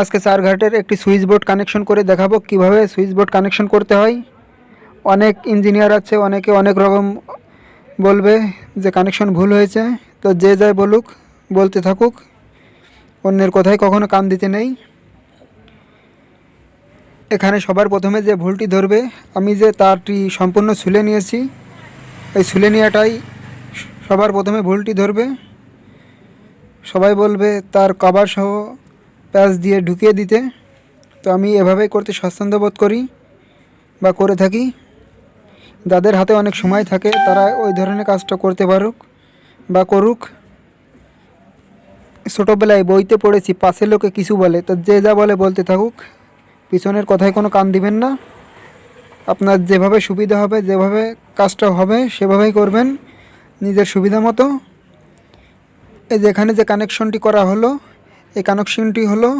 আজকে চারঘাটের একটি switch board connection করে দেখাবো। কীভাবে সুইচ বোর্ড কানেকশন করতে হয়? অনেক ইঞ্জিনিয়ার আছে, অনেকে অনেক রকম বলবে যে কানেকশন ভুল হয়েছে। তো যে যাই বলুক, বলতে থাকুক, অন্যের কথায় কখনো কান দিতে নেই। এখানে সবার প্রথমে যে ভুলটি ধরবে, আমি যে তারটি সম্পূর্ণ ছুলে নিয়েছি। এই ছুলে নেওয়াটাই সবার প্রথমে ভুলটি ধরবে। সবাই বলবে, তার কভার সহ প্যাচ দিয়ে ঢুকিয়ে দিতে, তো আমি এভাবেই করতে স্বাচ্ছন্দ্য বোধ করি বা করে থাকি। যাদের হাতে অনেক সময় থাকে, তারা ওই ধরনের কাজটা করতে পারুক বা করুক। ছোটোবেলায় বইতে পড়েছি পাশে লোকে কিছু বলে, তো যে যা বলে বলতে থাকুক, পিছনের কথায় কোনো কান দিবেন না। আপনার যেভাবে সুবিধা হবে, যেভাবে কাজটা হবে, সেভাবেই করবেন নিজের সুবিধা মতো। এই যে এখানে যে কানেকশনটি করা হলো এই কানেকশনটি হলো